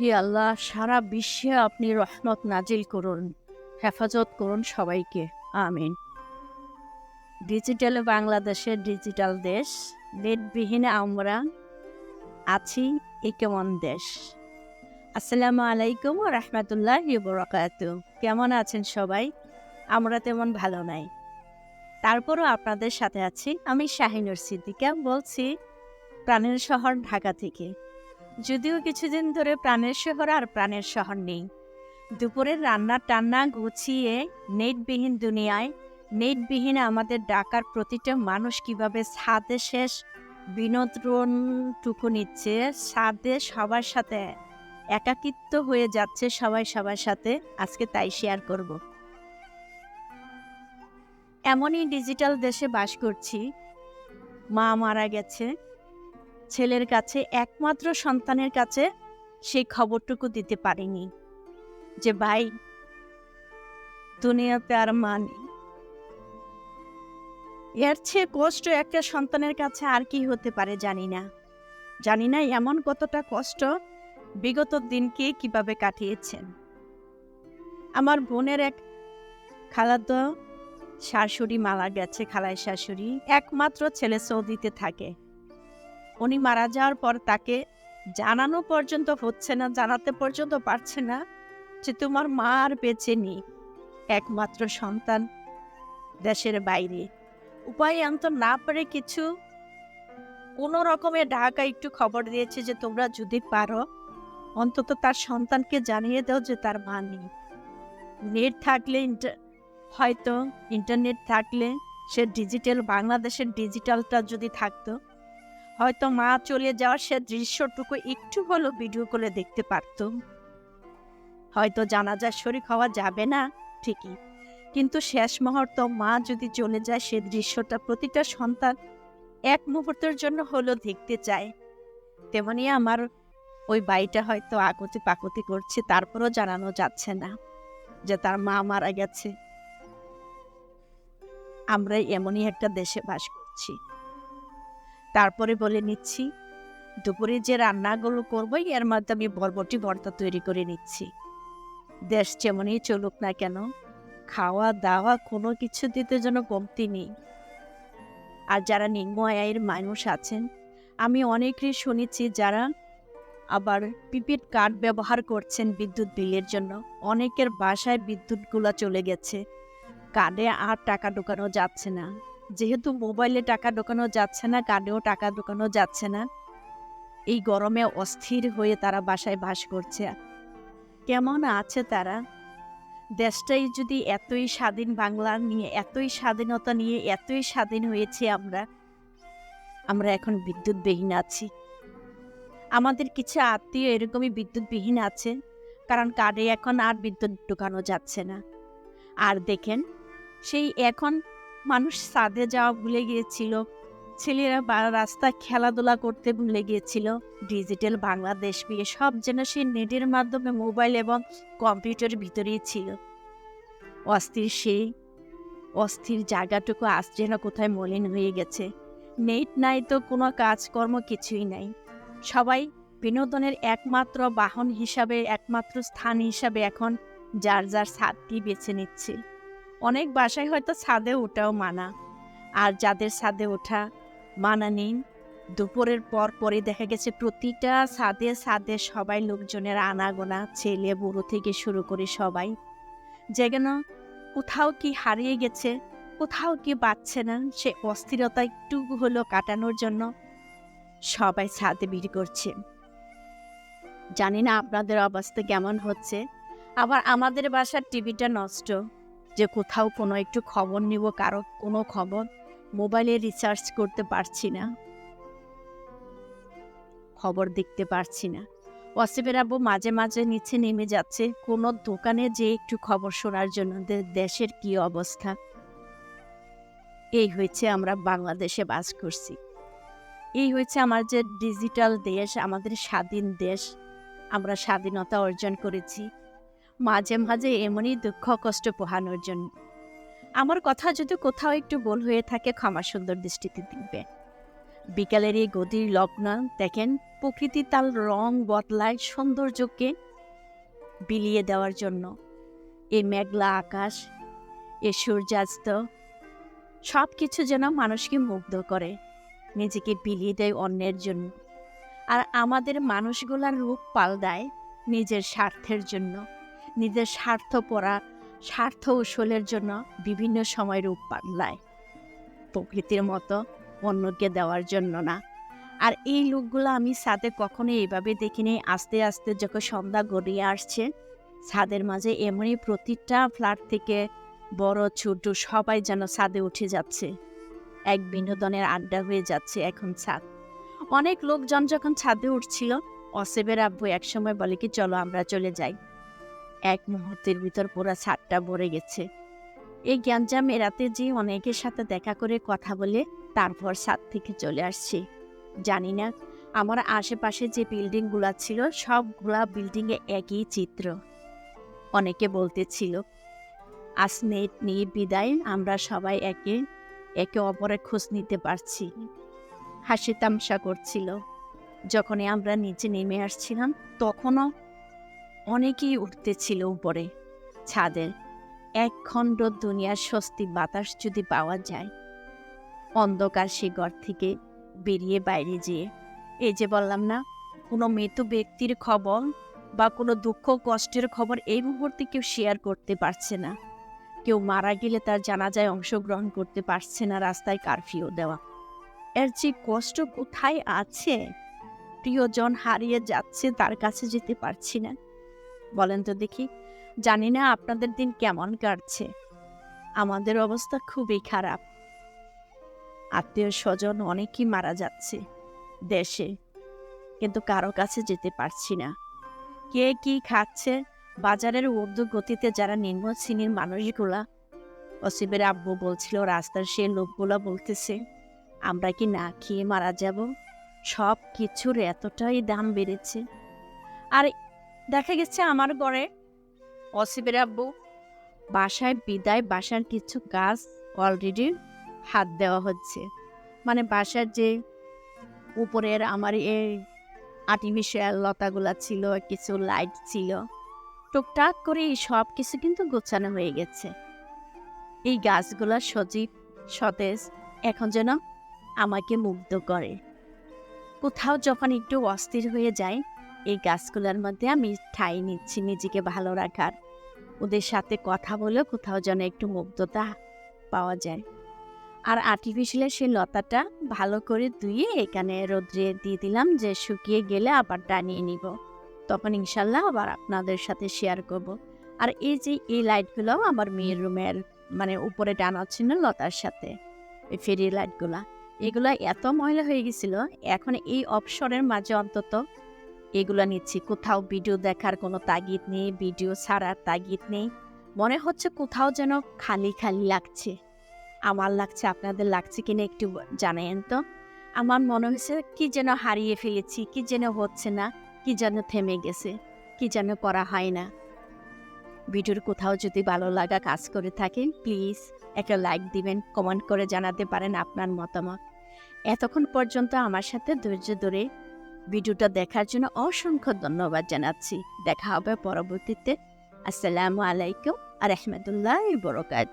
হে আল্লাহ, সারা বিশ্বে আপনি রহমত নাজিল করুন। হেফাজত করুন সবাইকে। আমিন। ডিজিটাল বাংলাদেশের ডিজিটাল দেশ, নেটবিহীনে আমরা আছি এ কেমন দেশ। আসসালামু আলাইকুম রহমতুল্লাহ বরকাত কেমন আছেন সবাই? আমরা তেমন ভালো নাই। তারপরও আপনাদের সাথে আছি আমি শাহিনুর সিদ্দিকা। বলছি প্রাণের শহর ঢাকা থেকে। যদিও কিছুদিন ধরে প্রাণের শহর আর প্রাণের শহর নেই। দুপুরের রান্না টান্না গুছিয়ে নেটবিহীন দুনিয়ায়, নেটবিহীন আমাদের ডাকার প্রতিটা মানুষ কীভাবে ছাদে শেষ বিনোদনটুকু নিচ্ছে, ছাদে সবার সাথে একাকিত্ব হয়ে যাচ্ছে সবাই সবার সাথে, আজকে তাই শেয়ার করব। এমনই ডিজিটাল দেশে বাস করছি। মা মারা গেছে। ছেলের কাছে, একমাত্র সন্তানের কাছে সেই খবরটুকু দিতে পারিনি যে, ভাই, দুনিয়াতে আর মা নেই। এর চেয়ে কষ্ট একটা সন্তানের কাছে আর কি হতে পারে জানি না। জানি না এমন কতটা কষ্ট বিগত দিনকে কীভাবে কাটিয়েছেন। আমার বোনের এক খালাতো শাশুড়ি মারা গেছে খালাই শাশুড়ি একমাত্র ছেলে সৌদিতে থাকে। উনি মারা যাওয়ার পর তাকে জানানো পর্যন্ত হচ্ছে না, জানাতে পর্যন্ত পারছে না যে তোমার মা আর বেঁচে নেই, একমাত্র সন্তান দেশের বাইরে। উপায় আনত না পারে কিছু কোনো রকমে ঢাকা একটু খবর দিয়েছে যে তোমরা যদি পারো, অন্তত তার সন্তানকে জানিয়ে দাও যে তার মা নেই। নেট থাকলে হয়তো ইন্টারনেট থাকলে সে ডিজিটাল, বাংলাদেশের ডিজিটালটা যদি থাকতো হয়তো মা চলে যাওয়ার সে দৃশ্যটুকু একটু হলেও ভিডিও করে দেখতে পারত। হয়তো জানাজার শরিক হওয়া যাবে না, ঠিকই। কিন্তু শেষ মুহূর্ত মা যদি চলে যায়, সে দৃশ্যটা প্রতিটা সন্তান এক মুহূর্তের জন্য হলেও দেখতে চায়। তেমনি আমার ওই বাড়িটা হয়তো আকতি পাকতি করছে, তারপরও জানানো যাচ্ছে না যে তার মা মারা গেছে। আমরা এমনই একটা দেশে বাস করছি। তারপরে বলে নিচ্ছি, দুপুরে যে রান্নাগুলো করব এর মধ্যে আমি বরবটি ভর্তা তৈরি করে নিচ্ছি। দেশ যেমনই চলুক না কেন, খাওয়া দাওয়া কোনো কিছু দিতে যেন কমতি নেই। আর যারা নিম্ন আয়ের মানুষ আছেন, আমি অনেকেই শুনেছি যারা আবার প্রিপেড কার্ড ব্যবহার করছেন বিদ্যুৎ বিলের জন্য। অনেকের বাসায় বিদ্যুৎগুলো চলে গেছে। কার্ডে আর টাকা ঢোকানো যাচ্ছে না। যেহেতু মোবাইলে টাকা ঢোকানো যাচ্ছে না, কার্ডেও টাকা ঢোকানো যাচ্ছে না, এই গরমে অস্থির হয়ে তারা বাসায় বাস করছে। কেমন আছে তারা? দেশটাই যদি এতই স্বাধীন, বাংলা নিয়ে এতই স্বাধীনতা নিয়ে এতই স্বাধীন হয়েছে আমরা আমরা এখন বিদ্যুৎবিহীন আছি। আমাদের কিছু আত্মীয় এরকমই বিদ্যুৎবিহীন আছে, কারণ কার্ডে এখন আর বিদ্যুৎ ঢোকানো যাচ্ছে না। আর দেখেন, সেই এখন মানুষ ছাদে যাওয়া ভুলে গিয়েছিল। ছেলেরা রাস্তায় খেলাধুলা করতে ভুলে গিয়েছিল। ডিজিটাল বাংলাদেশ বিয়ে সব যেন সেই নেটের মাধ্যমে মোবাইল এবং কম্পিউটারের ভিতরেই ছিল। অস্থির সেই অস্থির জায়গাটুকু আজ যেন কোথায় মলিন হয়ে গেছে। নেট নাই তো কোনো কাজকর্ম কিছুই নাই। সবাই বিনোদনের একমাত্র বাহন হিসাবে, একমাত্র স্থান হিসাবে এখন যার যার ছাদটি বেছে নিচ্ছে। অনেক বাসায় হয়তো ছাদে ওঠাও মানা। আর যাদের ছাদে ওঠা, মানা নেই। দুপুরের পর পরে দেখা গেছে প্রতিটা ছাদে ছাদে সবাই লোকজনের আনাগোনা, ছেলে, বুড়ো থেকে শুরু করে সবাই। যেন কোথাও কি হারিয়ে গেছে, কোথাও কি বাঁচছে না, সে অস্থিরতা একটু হলো কাটানোর জন্য সবাই ছাদে বিড়ি করছে। জানি না আপনাদের অবস্থা কেমন হচ্ছে, আবার আমাদের বাসার টিভিটা নষ্ট। যে কোথাও কোনো একটু খবর নিব, কারও কোনো খবর মোবাইলে রিচার্জ করতে পারছি না। খবর দেখতে পারছি না। ওয়াসিফের আব্বু মাঝে মাঝে নিচে নেমে যাচ্ছে। কোনো দোকানে যে একটু খবর শোনার জন্য দেশের কি অবস্থা? এই হয়েছে আমরা বাংলাদেশে বাস করছি। এই হয়েছে আমার যে ডিজিটাল দেশ, আমাদের স্বাধীন দেশ। আমরা স্বাধীনতা অর্জন করেছি। মাঝে মাঝে এমনই দুঃখ কষ্ট পোহানোর জন্য। আমার কথা যদি কোথাও একটু ভুল হয়ে থাকে, ক্ষমা সুন্দর দৃষ্টিতে দিবে বিকালের এই গদির লগ্ন, দেখেন, প্রকৃতি তার রং বদলায় সৌন্দর্যকে বিলিয়ে দেওয়ার জন্য। এই মেঘলা আকাশ এ সূর্যাস্ত সব কিছু যেন মানুষকে মুগ্ধ করে, নিজেকে বিলিয়ে দেয় অন্যের জন্য। আর আমাদের মানুষগুলার রূপ পাল্টায় নিজের স্বার্থের জন্য। নিজের স্বার্থ পরা, স্বার্থ উসলের জন্য বিভিন্ন সময় রূপ পাল্টায় প্রকৃতির মতো অন্যকে দেওয়ার জন্য না। আর এই লোকগুলো আমি ছাদে কখনো এইভাবে দেখিনি, আস্তে আস্তে যখন সন্ধ্যা গড়িয়ে আসছে, ছাদের মাঝে এমনই প্রতিটা ফ্ল্যাট থেকে বড়, ছোট সবাই যেন ছাদে উঠে যাচ্ছে। এক বিনোদনের আড্ডা হয়ে যাচ্ছে এখন ছাদ। অনেক লোকজন যখন ছাদে উঠছিল, অসেবের আব্বু একসময় বলে কি, চলো আমরা চলে যাই। এক মুহূর্তের ভিতর পুরো ছাদটা ভরে গেছে। এই জ্ঞানজাম এড়াতে যে অনেকের সাথে দেখা করে কথা বলে, তারপর ছাদ থেকে চলে আসছি। জানি না, আমার আশেপাশে যে বিল্ডিংগুলো ছিল, সবগুলা বিল্ডিংয়ে একই চিত্র। অনেকে বলতেছিল, আজ নেট নিয়ে বিদায়, আমরা সবাই একে একে অপরের খোঁজ নিতে পারছি। হাসি তামসা করছিল। যখনই আমরা নিচে নেমে আসছিলাম, তখনও অনেকেই উঠতেছিল উপরে, ছাদের। এক খণ্ড দুনিয়ার স্বস্তি বাতাস যদি পাওয়া যায়। অন্ধকার সে ঘর থেকে বেরিয়ে বাইরে যেয়ে, এই যে বললাম না, কোনো মৃত ব্যক্তির খবর বা কোনো দুঃখ কষ্টের খবর এই মুহূর্তে কেউ শেয়ার করতে পারছে না। কেউ মারা গেলে তার জানাজায় অংশগ্রহণ করতে পারছে না রাস্তায় কারফিউ দেওয়া। এর যে কষ্ট কোথায় আছে? প্রিয়জন হারিয়ে যাচ্ছে, তার কাছে যেতে পারছি না। বলেন তো দেখি। জানি না আপনাদের দিন কেমন কাটছে। আমাদের অবস্থা খুবই খারাপ। আত্মীয় স্বজন অনেকই মারা যাচ্ছে দেশে। কিন্তু কারও কাছে যেতে পারছি না। কে কি খাচ্ছে? বাজারের উর্দু গতিতে যারা নিম্ন শ্রেণির মানুষগুলা অসিবের আব্বু বলছিল, রাস্তার সে লোকগুলা বলতেছে, আমরা কি না খেয়ে মারা যাব? সব কিছুর এতটাই দাম বেড়েছে। আর দেখা গেছে আমার ঘরে। অসিবের আব্বু, বাসায় বিদায়, বাসার কিছু গাছ অলরেডি হাত দেওয়া হচ্ছে। মানে বাসার যে উপরের আমার এই আর্টিফিশিয়াল লতাগুলা ছিল, কিছু লাইট ছিল, টুকটাক করে এই সব কিছু কিন্তু গোছানো হয়ে গেছে। এই গাছগুলা সজীব, সতেজ, এখন যেন আমাকে মুগ্ধ করে। কোথাও যখন একটু অস্থির হয়ে যায় এই গাছগুলোর মধ্যে আমি ঠাই নিচ্ছি নিজেকে ভালো রাখার। ওদের সাথে কথা বলে কোথাও যেন একটু মুগ্ধতা পাওয়া যায়। আর আর্টিফিশিয়ালের সেই লতাটা ভালো করে ধুয়ে এখানে রোদ্রে দিয়ে দিলাম যে শুকিয়ে গেলে আবার টানিয়ে নিব। তখন ইনশাল্লাহ আবার আপনাদের সাথে শেয়ার করব। আর এই যে এই লাইটগুলো আমার মেয়ের রুমের মানে উপরে টানা ছিল লতার সাথে, এই ফেরি লাইটগুলা এগুলা এত ময়লা হয়ে গেছিল, এখন এই অপসরের মাঝে অন্তত এগুলা নিচ্ছি। কোথাও ভিডিও দেখার কোনো তাগিদ নেই, ভিডিও ছাড়ার তাগিদ নেই। মনে হচ্ছে কোথাও যেন খালি খালি লাগছে। আমার লাগছে, আপনাদের লাগছে কিনা একটু জানায়েন তো? আমার মনে হয়েছে কি যেন হারিয়ে ফেলেছি, কি যেন হচ্ছে না, কি যেন থেমে গেছে, কি যেন করা হয় না। ভিডিওর কোথাও যদি ভালো লাগা কাজ করে থাকে, প্লিজ একটা লাইক দিবেন, কমেন্ট করে জানাতে পারেন আপনার মতামত। এতক্ষণ পর্যন্ত আমার সাথে ধৈর্য ধরে ভিডিওটা দেখার জন্য অসংখ্য ধন্যবাদ জানাচ্ছি। দেখা হবে পরবর্তীতে। আসসালামু আলাইকুম আর রহমতুল্লাহ বরকাত